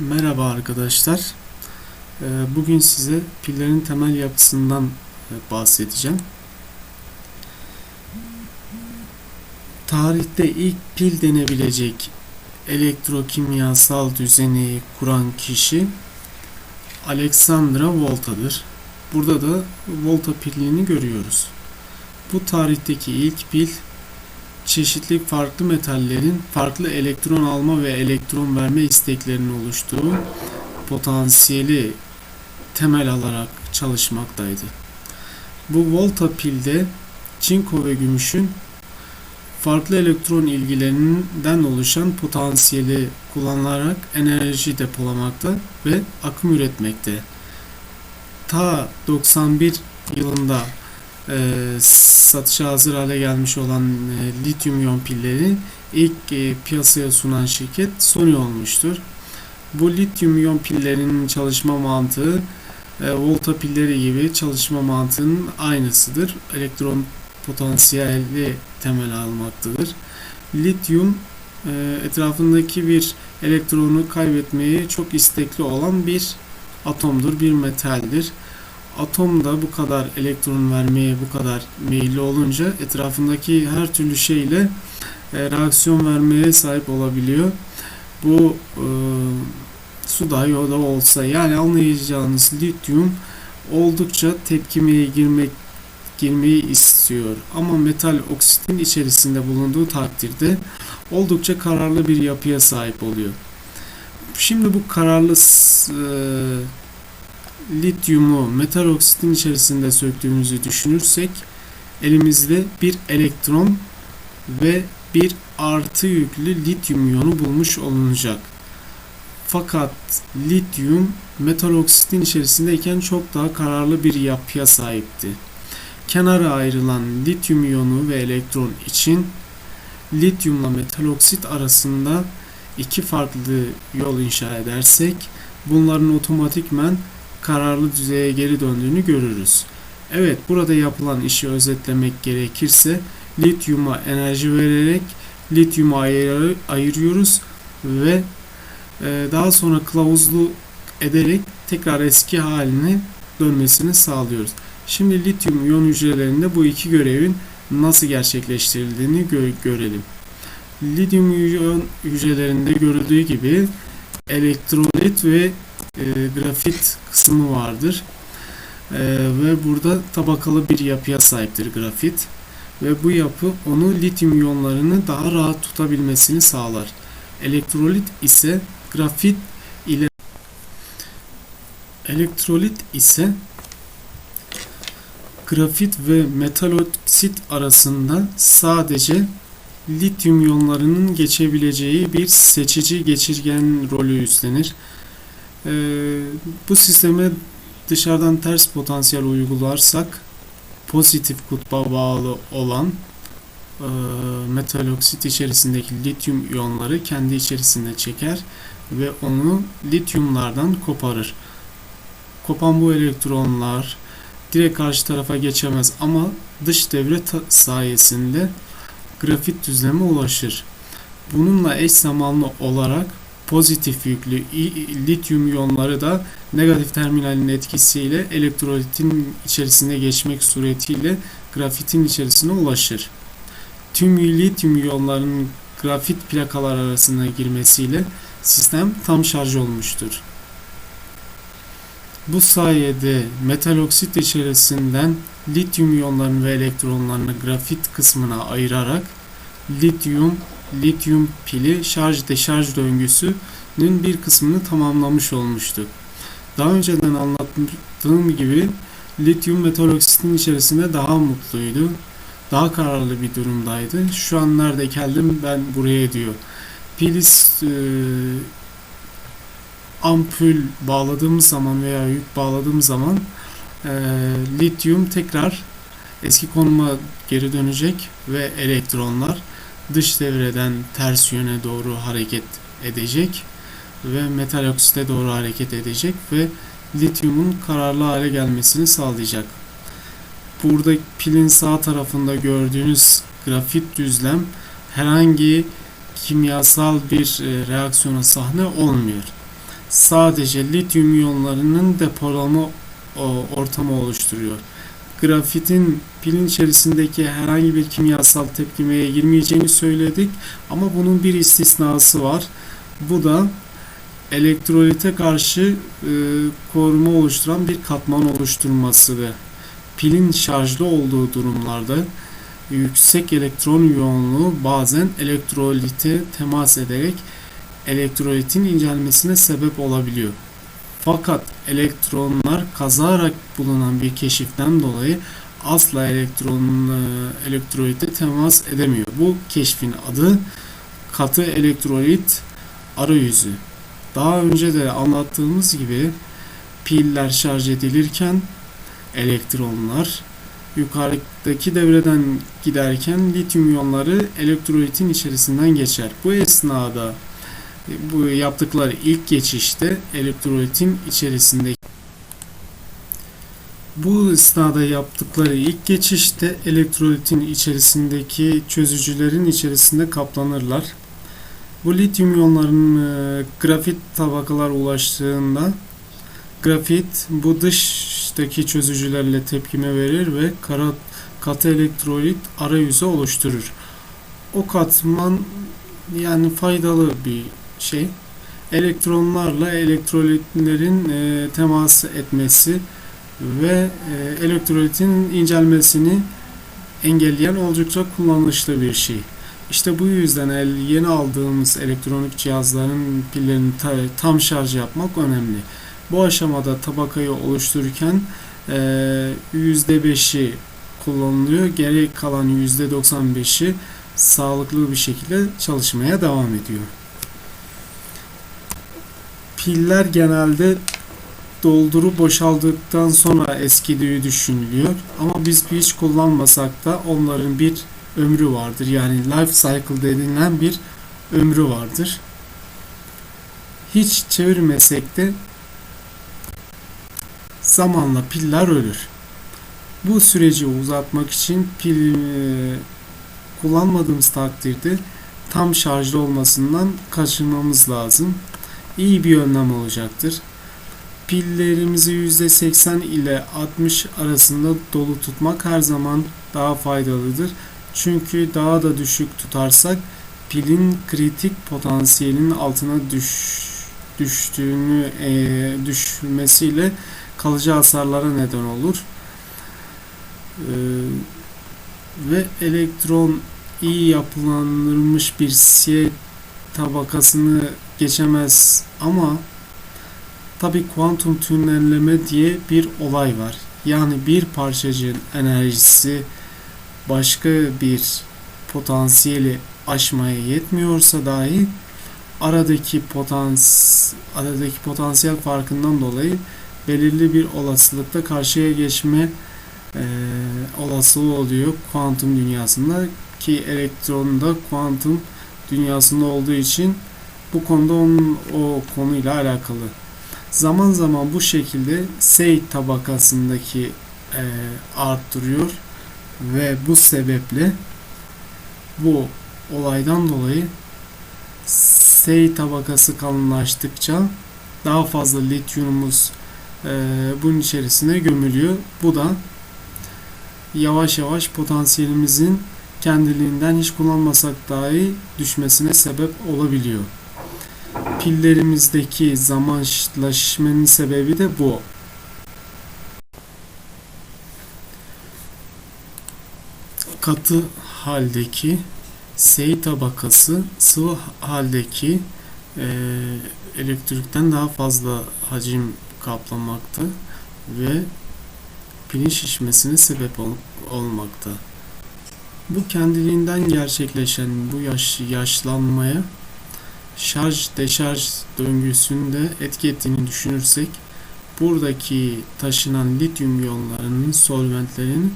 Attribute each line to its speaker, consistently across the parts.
Speaker 1: Merhaba arkadaşlar. Ee, Bugün size pillerin temel yapısından e, bahsedeceğim. Tarihte ilk pil denebilecek elektrokimyasal düzeni kuran kişi Alexandra Volta'dır. Burada da Volta pilini görüyoruz. Bu tarihteki ilk pil çeşitli farklı metallerin farklı elektron alma ve elektron verme isteklerinin oluştuğu potansiyeli temel alarak çalışmaktaydı. Bu volta pilde çinko ve gümüşün farklı elektron ilgilerinden oluşan potansiyeli kullanılarak enerji depolamakta ve akım üretmekte. Ta 91 yılında e, satışa hazır hale gelmiş olan e, lityum iyon pilleri ilk e, piyasaya sunan şirket Sony olmuştur. Bu lityum iyon pillerinin çalışma mantığı e, volta pilleri gibi çalışma mantığının aynısıdır. Elektron potansiyeli temel almaktadır. Lityum e, etrafındaki bir elektronu kaybetmeye çok istekli olan bir atomdur, bir metaldir atom da bu kadar elektron vermeye bu kadar meyilli olunca etrafındaki her türlü şeyle e, reaksiyon vermeye sahip olabiliyor. Bu e, su dahi o da olsa yani anlayacağınız lityum oldukça tepkimeye girmek girmeyi istiyor. Ama metal oksitin içerisinde bulunduğu takdirde oldukça kararlı bir yapıya sahip oluyor. Şimdi bu kararlı e, lityumu metal oksitin içerisinde söktüğümüzü düşünürsek elimizde bir elektron ve bir artı yüklü lityum iyonu bulmuş olunacak. Fakat lityum metal oksitin içerisindeyken çok daha kararlı bir yapıya sahipti. Kenara ayrılan lityum iyonu ve elektron için lityumla metal oksit arasında iki farklı yol inşa edersek bunların otomatikmen kararlı düzeye geri döndüğünü görürüz. Evet burada yapılan işi özetlemek gerekirse lityuma enerji vererek lityumu ayır, ayırıyoruz ve e, daha sonra kılavuzlu ederek tekrar eski haline dönmesini sağlıyoruz. Şimdi lityum iyon hücrelerinde bu iki görevin nasıl gerçekleştirildiğini gö görelim. Lityum iyon hücrelerinde görüldüğü gibi elektrolit ve e, grafit kısmı vardır. E, ve burada tabakalı bir yapıya sahiptir grafit. Ve bu yapı onu lityum iyonlarını daha rahat tutabilmesini sağlar. Elektrolit ise grafit ile elektrolit ise grafit ve metal oksit arasında sadece lityum iyonlarının geçebileceği bir seçici geçirgen rolü üstlenir. Ee, bu sisteme dışarıdan ters potansiyel uygularsak pozitif kutba bağlı olan e, metal oksit içerisindeki lityum iyonları kendi içerisinde çeker ve onu lityumlardan koparır. Kopan bu elektronlar direkt karşı tarafa geçemez ama dış devre sayesinde grafit düzleme ulaşır. Bununla eş zamanlı olarak pozitif yüklü lityum iyonları da negatif terminalin etkisiyle elektrolitin içerisine geçmek suretiyle grafitin içerisine ulaşır. Tüm lityum iyonlarının grafit plakalar arasına girmesiyle sistem tam şarj olmuştur. Bu sayede metal oksit içerisinden lityum iyonlarını ve elektronlarını grafit kısmına ayırarak lityum lityum pili şarj deşarj döngüsünün bir kısmını tamamlamış olmuştu. Daha önceden anlattığım gibi lityum metal oksitin içerisinde daha mutluydu. Daha kararlı bir durumdaydı. Şu an nerede geldim ben buraya diyor. Pilis e, ampul bağladığımız zaman veya yük bağladığım zaman e, lityum tekrar eski konuma geri dönecek ve elektronlar dış devreden ters yöne doğru hareket edecek ve metal oksite doğru hareket edecek ve lityumun kararlı hale gelmesini sağlayacak. Burada pilin sağ tarafında gördüğünüz grafit düzlem herhangi kimyasal bir e, reaksiyona sahne olmuyor. sadece lityum iyonlarının depolama ortamı oluşturuyor. Grafitin pilin içerisindeki herhangi bir kimyasal tepkimeye girmeyeceğini söyledik ama bunun bir istisnası var. Bu da elektrolite karşı e, koruma oluşturan bir katman oluşturması pilin şarjlı olduğu durumlarda yüksek elektron yoğunluğu bazen elektrolite temas ederek elektrolitin incelmesine sebep olabiliyor. Fakat elektronlar kazarak bulunan bir keşiften dolayı asla elektron e, elektrolite temas edemiyor. Bu keşfin adı katı elektrolit arayüzü. Daha önce de anlattığımız gibi piller şarj edilirken elektronlar yukarıdaki devreden giderken lityum iyonları elektrolitin içerisinden geçer. Bu esnada bu yaptıkları ilk geçişte elektrolitin içerisinde bu esnada yaptıkları ilk geçişte elektrolitin içerisindeki çözücülerin içerisinde kaplanırlar. Bu lityum iyonlarının e, grafit tabakalar ulaştığında grafit bu dıştaki çözücülerle tepkime verir ve kara, katı elektrolit arayüzü oluşturur. O katman yani faydalı bir şey. Elektronlarla elektrolitlerin e, temas etmesi ve e, elektrolitin incelmesini engelleyen oldukça kullanışlı bir şey. İşte bu yüzden el, yeni aldığımız elektronik cihazların pillerini ta, tam şarj yapmak önemli. Bu aşamada tabakayı oluştururken e, %5'i kullanılıyor. Geri kalan %95'i sağlıklı bir şekilde çalışmaya devam ediyor. Piller genelde doldurup boşaldıktan sonra eskidiği düşünülüyor. Ama biz hiç kullanmasak da onların bir ömrü vardır. Yani life cycle denilen bir ömrü vardır. Hiç çevirmesek de zamanla piller ölür. Bu süreci uzatmak için pil e, kullanmadığımız takdirde tam şarjlı olmasından kaçınmamız lazım. İyi bir önlem olacaktır. Pillerimizi %80 ile 60 arasında dolu tutmak her zaman daha faydalıdır. Çünkü daha da düşük tutarsak pilin kritik potansiyelinin altına düş, düştüğünü e, düşmesiyle kalıcı hasarlara neden olur. E, ve elektron iyi yapılandırılmış bir siye tabakasını geçemez ama tabi kuantum tünelleme diye bir olay var. Yani bir parçacığın enerjisi başka bir potansiyeli aşmaya yetmiyorsa dahi aradaki potans aradaki potansiyel farkından dolayı belirli bir olasılıkta karşıya geçme e, olasılığı oluyor kuantum dünyasında ki elektron da kuantum dünyasında olduğu için bu konuda onun o konuyla alakalı. Zaman zaman bu şekilde sey tabakasındaki e, arttırıyor ve bu sebeple bu olaydan dolayı sey tabakası kalınlaştıkça daha fazla lityumumuz e, bunun içerisine gömülüyor. Bu da yavaş yavaş potansiyelimizin kendiliğinden hiç kullanmasak dahi düşmesine sebep olabiliyor. Pillerimizdeki zamanlaşmanın sebebi de bu. Katı haldeki sey tabakası sıvı haldeki e, elektrikten daha fazla hacim kaplamakta ve pilin şişmesine sebep ol, olmakta. Bu kendiliğinden gerçekleşen bu yaş, yaşlanmaya şarj deşarj döngüsünde etki ettiğini düşünürsek buradaki taşınan lityum iyonlarının solventlerin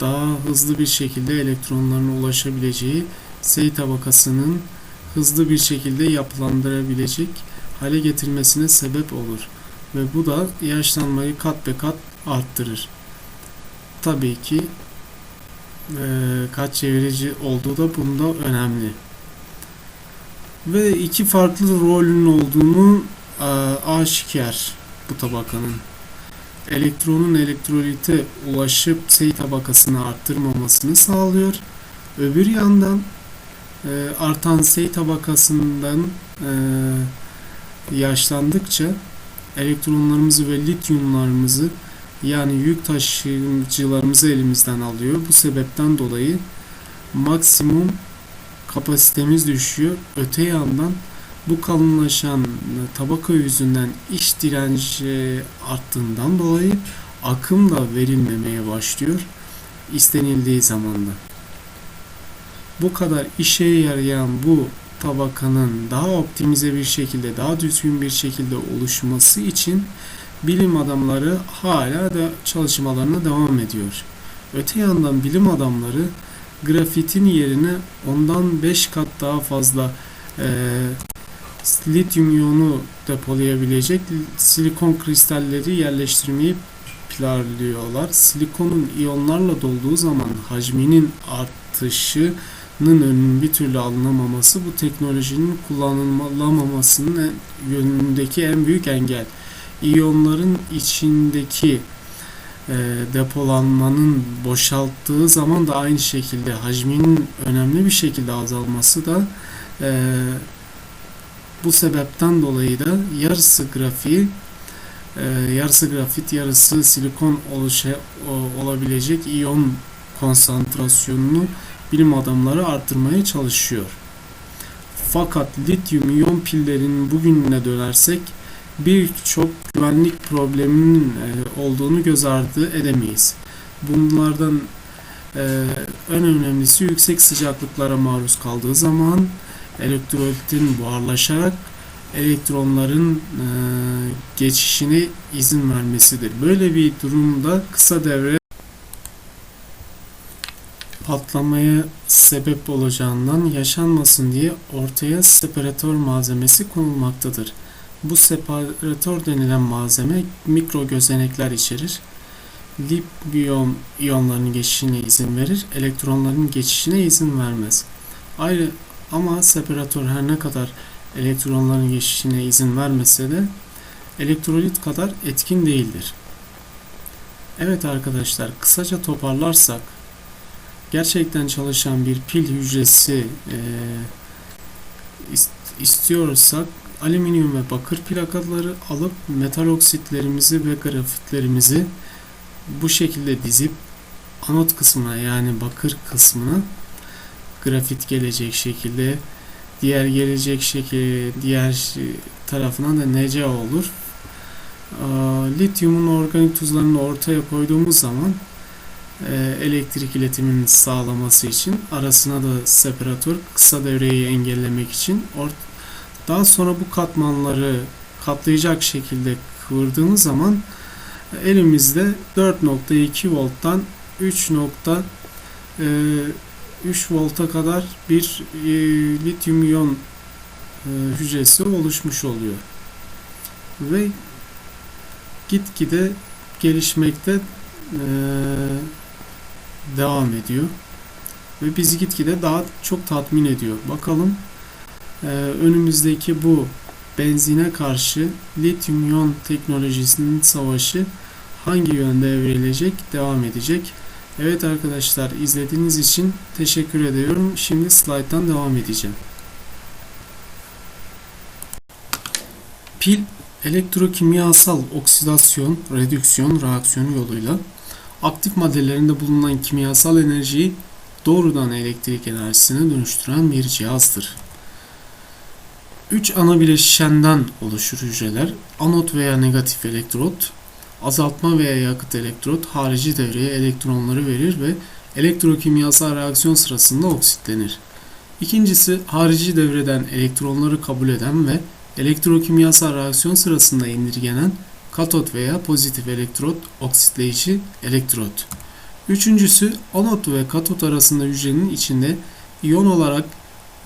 Speaker 1: daha hızlı bir şekilde elektronlarına ulaşabileceği sey tabakasının hızlı bir şekilde yapılandırabilecek hale getirmesine sebep olur ve bu da yaşlanmayı kat be kat arttırır. Tabii ki e, kat çevirici olduğu da bunda önemli. Ve iki farklı rolün olduğunu a- aşikar bu tabakanın. Elektronun elektrolite ulaşıp sey tabakasını arttırmamasını sağlıyor. Öbür yandan e, artan sey tabakasından e, yaşlandıkça elektronlarımızı ve lityumlarımızı yani yük taşıyıcılarımızı elimizden alıyor. Bu sebepten dolayı maksimum kapasitemiz düşüyor. Öte yandan bu kalınlaşan tabaka yüzünden iç direnci arttığından dolayı akım da verilmemeye başlıyor istenildiği zamanda. Bu kadar işe yarayan bu tabakanın daha optimize bir şekilde, daha düzgün bir şekilde oluşması için bilim adamları hala da çalışmalarına devam ediyor. Öte yandan bilim adamları grafitin yerine ondan 5 kat daha fazla e, lityum iyonu depolayabilecek silikon kristalleri yerleştirmeyi planlıyorlar. Silikonun iyonlarla dolduğu zaman hacminin artışının önünün bir türlü alınamaması bu teknolojinin kullanılamamasının yönündeki en büyük engel. İyonların içindeki e, depolanmanın boşalttığı zaman da aynı şekilde hacminin önemli bir şekilde azalması da e, bu sebepten dolayı da yarısı grafiği e, yarısı grafit yarısı silikon oluşa, olabilecek iyon konsantrasyonunu bilim adamları arttırmaya çalışıyor. Fakat lityum iyon pillerinin bugününe dönersek birçok güvenlik probleminin e, olduğunu göz ardı edemeyiz. Bunlardan e, en önemlisi yüksek sıcaklıklara maruz kaldığı zaman elektrolitin buharlaşarak elektronların e, geçişine izin vermesidir. Böyle bir durumda kısa devre patlamaya sebep olacağından yaşanmasın diye ortaya separatör malzemesi konulmaktadır. Bu separatör denilen malzeme mikro gözenekler içerir. Libyum iyonlarının geçişine izin verir, elektronların geçişine izin vermez. Ayrı ama separatör her ne kadar elektronların geçişine izin vermese de elektrolit kadar etkin değildir. Evet arkadaşlar kısaca toparlarsak gerçekten çalışan bir pil hücresi e, istiyorsak alüminyum ve bakır plakaları alıp metal oksitlerimizi ve grafitlerimizi bu şekilde dizip anot kısmına yani bakır kısmına grafit gelecek şekilde diğer gelecek şekilde diğer tarafına da nece olur. Lityumun organik tuzlarını ortaya koyduğumuz zaman elektrik iletimini sağlaması için arasına da separatör kısa devreyi engellemek için daha sonra bu katmanları katlayacak şekilde kıvırdığımız zaman elimizde 4.2 volttan 3. 3 volta kadar bir e, lityum iyon e, hücresi oluşmuş oluyor. Ve gitgide gelişmekte e, devam ediyor. Ve bizi gitgide daha çok tatmin ediyor. Bakalım e, önümüzdeki bu benzine karşı lityum iyon teknolojisinin savaşı hangi yönde evrilecek, devam edecek? Evet arkadaşlar izlediğiniz için teşekkür ediyorum. Şimdi slayttan devam edeceğim. Pil elektrokimyasal oksidasyon, redüksiyon reaksiyonu yoluyla aktif maddelerinde bulunan kimyasal enerjiyi doğrudan elektrik enerjisine dönüştüren bir cihazdır. 3 ana bileşenden oluşur hücreler. Anot veya negatif elektrot, azaltma veya yakıt elektrot harici devreye elektronları verir ve elektrokimyasal reaksiyon sırasında oksitlenir. İkincisi harici devreden elektronları kabul eden ve elektrokimyasal reaksiyon sırasında indirgenen katot veya pozitif elektrot oksitleyici elektrot. Üçüncüsü anot ve katot arasında hücrenin içinde iyon olarak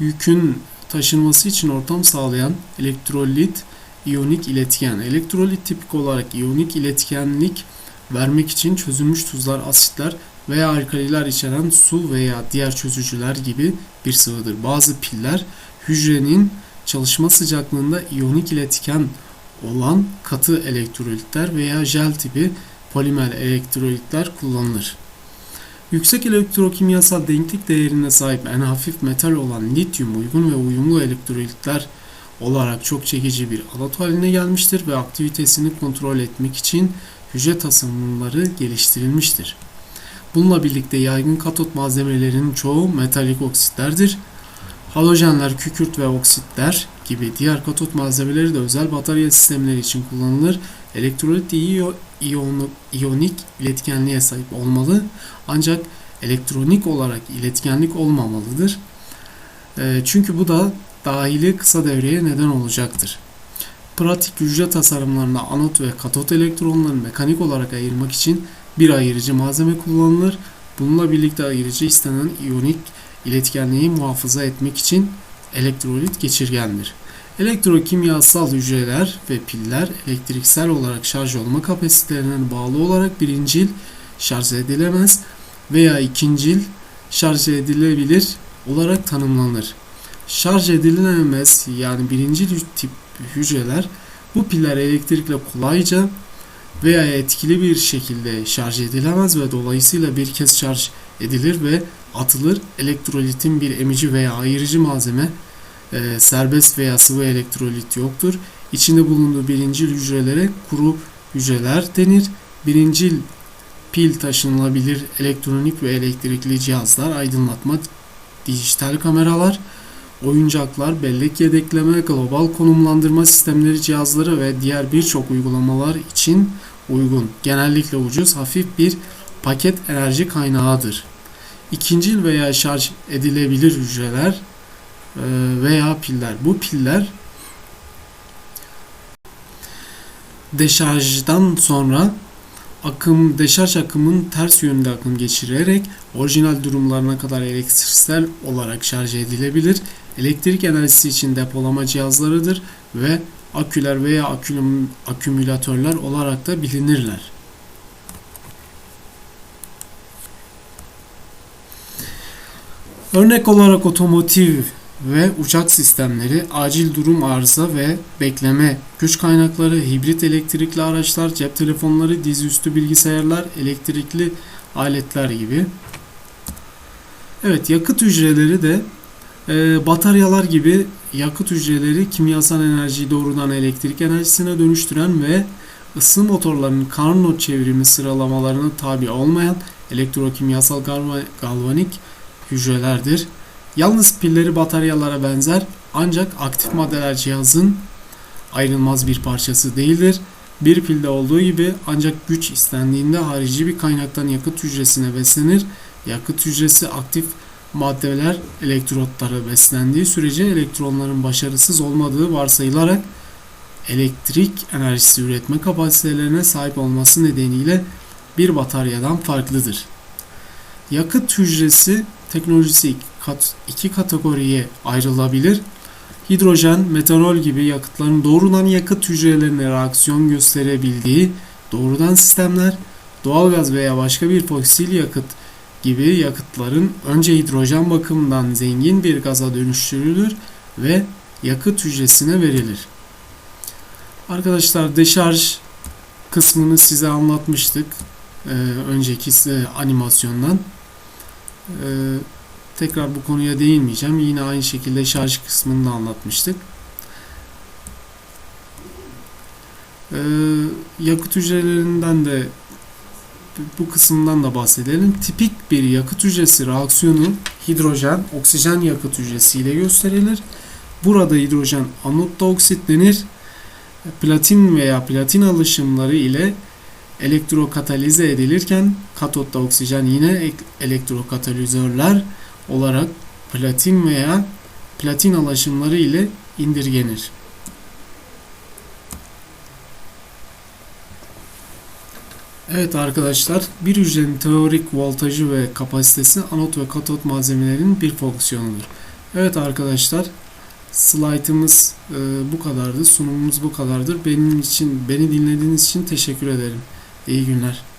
Speaker 1: yükün taşınması için ortam sağlayan elektrolit iyonik iletken. Elektrolit tipik olarak iyonik iletkenlik vermek için çözülmüş tuzlar, asitler veya alkaliler içeren su veya diğer çözücüler gibi bir sıvıdır. Bazı piller hücrenin çalışma sıcaklığında iyonik iletken olan katı elektrolitler veya jel tipi polimer elektrolitler kullanılır. Yüksek elektrokimyasal denklik değerine sahip en hafif metal olan lityum uygun ve uyumlu elektrolitler olarak çok çekici bir anot haline gelmiştir ve aktivitesini kontrol etmek için hücre tasarımları geliştirilmiştir. Bununla birlikte yaygın katot malzemelerinin çoğu metalik oksitlerdir. Halojenler, kükürt ve oksitler gibi diğer katot malzemeleri de özel batarya sistemleri için kullanılır. Elektrolit iyi iyonik iletkenliğe sahip olmalı ancak elektronik olarak iletkenlik olmamalıdır. E, çünkü bu da dahili kısa devreye neden olacaktır. Pratik hücre tasarımlarında anot ve katot elektronlarını mekanik olarak ayırmak için bir ayırıcı malzeme kullanılır. Bununla birlikte ayırıcı istenen iyonik iletkenliği muhafaza etmek için elektrolit geçirgendir. Elektrokimyasal hücreler ve piller elektriksel olarak şarj olma kapasitelerine bağlı olarak birincil şarj edilemez veya ikincil şarj edilebilir olarak tanımlanır. Şarj edilemez yani birincil tip hücreler bu piller elektrikle kolayca veya etkili bir şekilde şarj edilemez ve dolayısıyla bir kez şarj edilir ve atılır. Elektrolitin bir emici veya ayırıcı malzeme e, serbest veya sıvı elektrolit yoktur. İçinde bulunduğu birincil hücrelere kuru hücreler denir. Birincil pil taşınılabilir elektronik ve elektrikli cihazlar, aydınlatma, dijital kameralar, oyuncaklar, bellek yedekleme, global konumlandırma sistemleri cihazları ve diğer birçok uygulamalar için uygun, genellikle ucuz, hafif bir paket enerji kaynağıdır. İkincil veya şarj edilebilir hücreler veya piller. Bu piller deşarjdan sonra akım deşarj akımın ters yönde akım geçirerek orijinal durumlarına kadar elektriksel olarak şarj edilebilir. Elektrik enerjisi için depolama cihazlarıdır ve aküler veya akülüm, akümülatörler olarak da bilinirler. Örnek olarak otomotiv ve uçak sistemleri, acil durum arıza ve bekleme, güç kaynakları, hibrit elektrikli araçlar, cep telefonları, dizüstü bilgisayarlar, elektrikli aletler gibi. Evet, yakıt hücreleri de e, bataryalar gibi yakıt hücreleri kimyasal enerjiyi doğrudan elektrik enerjisine dönüştüren ve ısı motorlarının Carnot çevrimi sıralamalarına tabi olmayan elektrokimyasal galvanik hücrelerdir. Yalnız pilleri bataryalara benzer ancak aktif maddeler cihazın ayrılmaz bir parçası değildir. Bir pilde olduğu gibi ancak güç istendiğinde harici bir kaynaktan yakıt hücresine beslenir. Yakıt hücresi aktif maddeler elektrotlara beslendiği sürece elektronların başarısız olmadığı varsayılarak elektrik enerjisi üretme kapasitelerine sahip olması nedeniyle bir bataryadan farklıdır. Yakıt hücresi teknolojisi iki kategoriye ayrılabilir. Hidrojen, metanol gibi yakıtların doğrudan yakıt hücrelerine reaksiyon gösterebildiği doğrudan sistemler, doğalgaz veya başka bir fosil yakıt gibi yakıtların önce hidrojen bakımından zengin bir gaza dönüştürülür ve yakıt hücresine verilir. Arkadaşlar deşarj kısmını size anlatmıştık önceki animasyondan. Ee, tekrar bu konuya değinmeyeceğim. Yine aynı şekilde şarj kısmını da anlatmıştık. Ee, yakıt hücrelerinden de bu kısımdan da bahsedelim. Tipik bir yakıt hücresi reaksiyonu hidrojen, oksijen yakıt hücresi ile gösterilir. Burada hidrojen anotta oksitlenir. Platin veya platin alışımları ile elektrokatalize edilirken katotta oksijen yine elektrokatalizörler olarak platin veya platin alaşımları ile indirgenir. Evet arkadaşlar bir hücrenin teorik voltajı ve kapasitesi anot ve katot malzemelerinin bir fonksiyonudur. Evet arkadaşlar slaytımız e, bu kadardı. Sunumumuz bu kadardır. Benim için beni dinlediğiniz için teşekkür ederim. İyi günler.